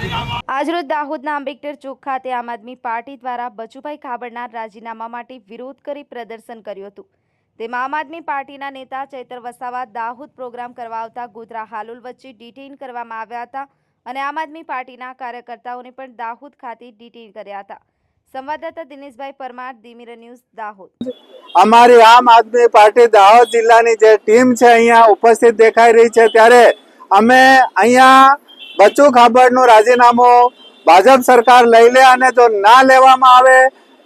આજરોજ દાહોદના આંબેડકર ચોક ખાતે આમ આદમી પાર્ટી દ્વારા બચુભાઈ ખાબડના રાજીનામા માટે વિરોધ કરી પ્રદર્શન કર્યું હતું. તેમાં આમ આદમી પાર્ટીના નેતા ચૈતર વસાવા દાહોદ પ્રોગ્રામ કરવા આવતા ગોધરા હાલોલ વચ્ચે ડિટેઇન કરવામાં આવ્યા હતા અને આમ આદમી પાર્ટીના કાર્યકર્તાઓને પણ દાહોદ ખાતે ડિટેઇન કર્યા હતા. સંવાદદાતા દિનેશભાઈ પરમાર, દિમીર ન્યૂઝ, દાહોદ. અમારી આમ આદમી પાર્ટી દાહોદ જિલ્લાની જે ટીમ છે અહીંયા ઉપસ્થિત દેખાઈ રહી છે ત્યારે અમે અહીંયા બચુ ખાબડનું રાજીનામું ભાજપ સરકાર લઈ લે અને જો ના લેવામાં આવે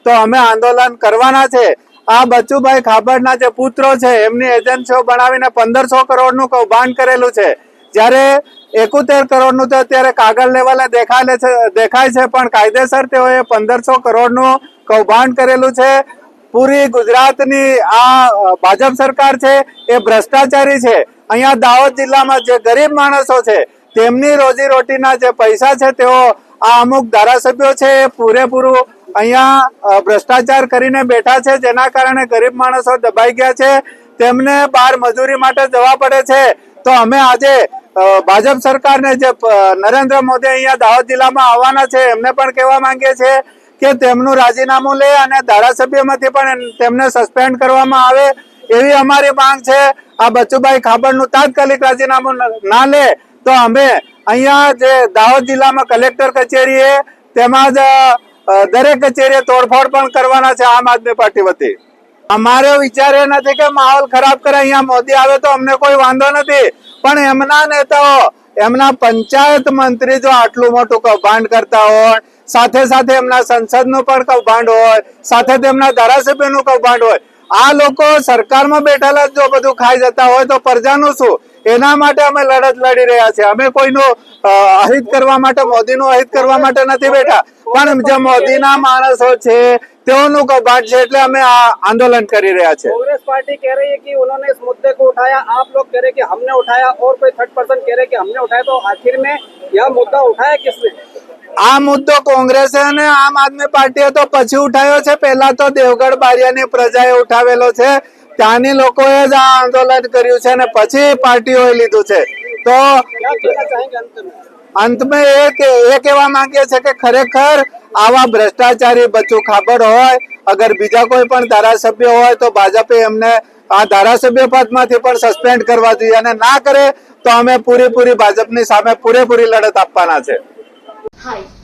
તો અમે આંદોલન કરવાના છે. આ બચ્ચુભાઈ ખાબડના જે પુત્રો છે, એમની એજન્સીઓ બનાવીને પંદરસો કરોડનું કૌભાંડ કરેલું છે. જ્યારે એકોતેર કરોડનું તો અત્યારે કાગળ લેવલે દેખાય છે દેખાય છે, પણ કાયદેસર તેઓએ પંદરસો કરોડનું કૌભાંડ કરેલું છે. પૂરી ગુજરાતની આ ભાજપ સરકાર છે, એ ભ્રષ્ટાચારી છે. અહીંયા દાહોદ જિલ્લામાં જે ગરીબ માણસો છે તેમની રોજી રોટીના જે પૈસા છે, તેઓ આ અમુક ધારાસભ્યો છે, એ પૂરેપૂરું અહીંયા ભ્રષ્ટાચાર કરીને બેઠા છે, જેના કારણે ગરીબ માણસો દબાઈ ગયા છે. તેમને બહાર મજૂરી માટે જવા પડે છે. તો અમે આજે ભાજપ સરકારને જે નરેન્દ્ર મોદી અહીંયા દાહોદ જિલ્લામાં આવવાના છે, એમને પણ કહેવા માંગીએ છીએ કે તેમનું રાજીનામું લે અને ધારાસભ્યમાંથી પણ તેમને સસ્પેન્ડ કરવામાં આવે. એવી અમારી માંગ છે. આ બચુભાઈ ખાબડનું તાત્કાલિક રાજીનામું ના લે. તો અમે અહીંયા જે દાહોદ જિલ્લામાં કલેક્ટર કચેરીએ તેમજ દરેક કચેરીએ તોડફોડ પણ કરવાના છે આમ આદમી પાર્ટી વતી. અમારે વિચાર એ નથી કે માહોલ ખરાબ કરે, અહીંયા મોદી આવે તો અમને કોઈ વાંધો નથી. પણ એમના નેતાઓ, એમના પંચાયત મંત્રી જો આટલું મોટું કૌભાંડ કરતા હોય, સાથે સાથે એમના સંસદનું પણ કૌભાંડ હોય, સાથે તેમના ધારાસભ્યનું કૌભાંડ હોય, આ લોકો સરકારમાં બેઠેલા જો બધું ખાઈ જતા હોય તો પ્રજાનું શું? એના માટે અમે લડત લડી રહ્યા છીએ અમે કોઈનું અ, અહિત કરવા માટે મોદીનું અહિત કરવા માટે નથી બેઠા પણ જે મોદીના માણસો છે તેઓનું કૌભાંડ છે એટલે અમે આ આંદોલન કરી રહ્યા છે कांग्रेस पार्टी कह रही है कि उन्होंने इस मुद्दे को उठाया आप लोग कह रहे हैं कि हमने उठाया और कोई थर्ड पर्सन कह रहे हैं कि हमने उठाया तो आखिर में यह मुद्दा उठाया किसने આ મુદ્દો કોંગ્રેસે અને આમ આદમી પાર્ટીએ તો પછી ઉઠાવ્યો છે પહેલા તો દેવગઢ બારિયાની પ્રજાએ ઉઠાવેલો છે ત્યાંની લોકોએ જ આ આંદોલન કર્યું છે અને પછી પાર્ટીઓએ લીધું છે. તો અંતમાં એ એ કહેવા માંગીએ છીએ કે ખરેખર આવા ભ્રષ્ટાચારી બચ્ચું ખાબર હોય, અગર બીજા કોઈ પણ ધારાસભ્ય હોય તો ભાજપે એમને આ ધારાસભ્ય પદમાંથી પણ સસ્પેન્ડ કરવા જોઈએ અને ના કરે તો અમે પૂરેપૂરી ભાજપની સામે પૂરેપૂરી લડત આપવાના છે. હાય